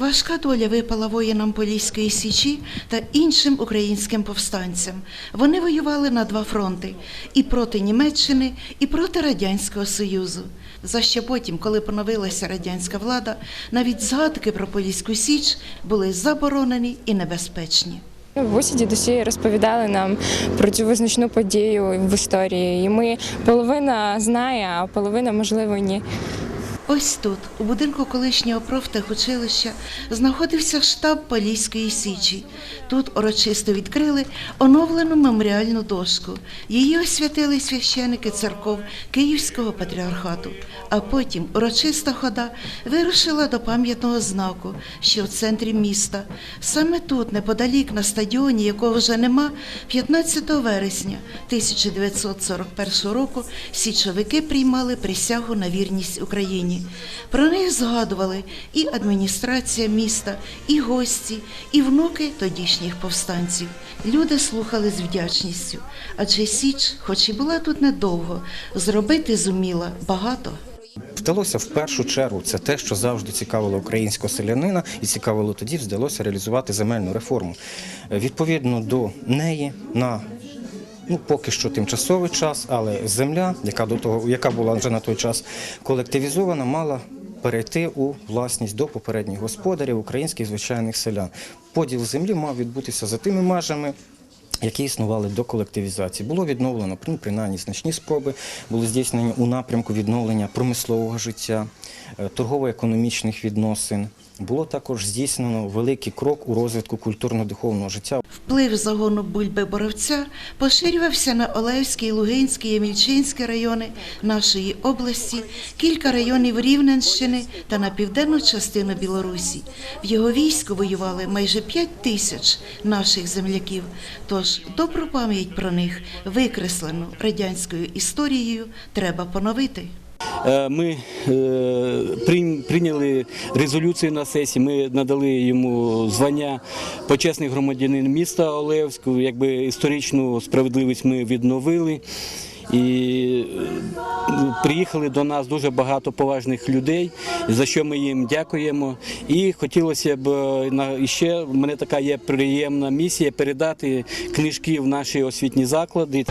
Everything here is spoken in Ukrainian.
Важка доля випала воїнам Поліської Січі та іншим українським повстанцям. Вони воювали на два фронти і проти Німеччини, і проти Радянського Союзу. За що потім, коли поновилася радянська влада, навіть згадки про Поліську Січ були заборонені і небезпечні. Бабусі дідусі розповідали нам про цю визначну подію в історії, і ми половина знає, а половина можливо ні. Ось тут, у будинку колишнього профтехучилища, знаходився штаб Поліської Січі. Тут урочисто відкрили оновлену меморіальну дошку. Її освятили священики церков Київського патріархату. А потім урочиста хода вирушила до пам'ятного знаку, що в центрі міста. Саме тут, неподалік на стадіоні, якого вже нема, 15 вересня 1941 року січовики приймали присягу на вірність Україні. Про них згадували і адміністрація міста, і гості, і внуки тодішніх повстанців. Люди слухали з вдячністю, адже Січ, хоч і була тут недовго, зробити зуміла багато. Вдалося в першу чергу це те, що завжди цікавило українського селянина, і цікавило тоді, вдалося реалізувати земельну реформу. Е, Відповідно до неї на ну поки що тимчасовий час, але земля, яка до того, яка була вже на той час колективізована, мала перейти у власність до попередніх господарів українських звичайних селян. Поділ землі мав відбутися за тими межами. Які існували до колективізації, було відновлено ну, принаймні значні спроби, були здійснені у напрямку відновлення промислового життя, е, торгово-економічних відносин. Було також здійснено великий крок у розвитку культурно-духовного життя. Вплив загону бульби боровця поширювався на Олевський, Лугинський, Ємільчинський райони нашої області, кілька районів Рівненщини та на південну частину Білорусі. В його війську воювали майже 5 тисяч наших земляків. Тож добру пам'ять про них, викреслену радянською історією, треба поновити. Е, Ми е, прийняли резолюцію на сесії. Ми надали йому звання почесний громадянин міста Олевську. Якби історичну справедливість ми відновили. І е, приїхали до нас дуже багато поважних людей, за що ми їм дякуємо. І хотілося б е, на ще в мене така є приємна місія передати книжки в наші освітні заклади.